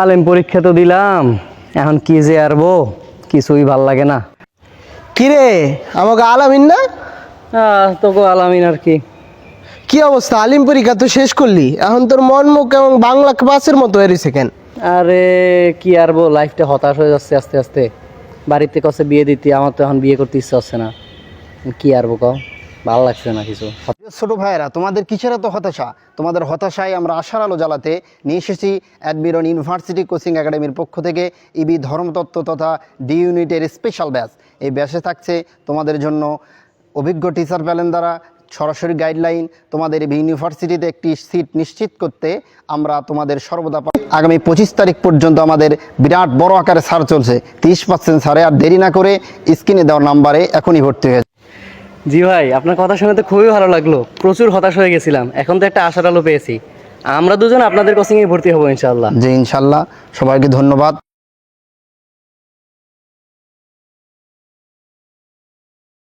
আলেম পরীক্ষা তো দিলাম। এখন কি যে আরবো কিছুই ভালো লাগে না। কিরে আমাকে আলামিন না? আহ, তোকে আলামিন আর কি। কি অবস্থা? আলিম পরীক্ষা তো শেষ করলি। এখন তোর মন মুখ এবং বাংলা ক্লাসের মতো রয়েছে কেন? আরে কি আরবো লাইফটা হতাশ হয়ে যাচ্ছে আস্তে আস্তে। বাড়িতে কছে বিয়ে দিতি আমার তো এখন বিয়ে করতে ইচ্ছা হচ্ছে না। কি আরবো কও? ভালো লাগছে না কিছু। ছোট ভাইয়েরা, তোমাদের কিসের এত হতাশা? তোমাদের হতাশায় আমরা আশার আলো জ্বালাতে নিয়ে এসেছি অ্যাডমিরন ইউনিভার্সিটি কোচিং একাডেমির পক্ষ থেকে ইবি ধর্মতত্ত্ব তথা ডি ইউনিটের স্পেশাল ব্যাচ এই ব্যাচে থাকছে তোমাদের জন্য অভিজ্ঞ টিচার প্যালেন দ্বারা সরাসরি গাইডলাইন তোমাদের ইউনিভার্সিটিতে একটি সিট নিশ্চিত করতে আমরা তোমাদের সর্বদা আগামী পঁচিশ তারিখ পর্যন্ত আমাদের বিরাট বড় আকারে ছাড় চলছে। তিরিশ পার্সেন্ট ছাড়ে আর দেরি না করে স্ক্রিনে দেওয়ার নাম্বারে এখনই ভর্তি হয়ে জি ভাই, আপনার কথা শুনে তো খুবই ভালো লাগল। প্রচুর হতাশ হয়ে গেছিলাম। এখন তো একটা আশার আলো পেয়েছি। আমরা দুজন আপনাদের কোচিংয়ে ভর্তি হব ইনশাল্লাহ জি ইনশাল্লাহ সবাইকে ধন্যবাদ।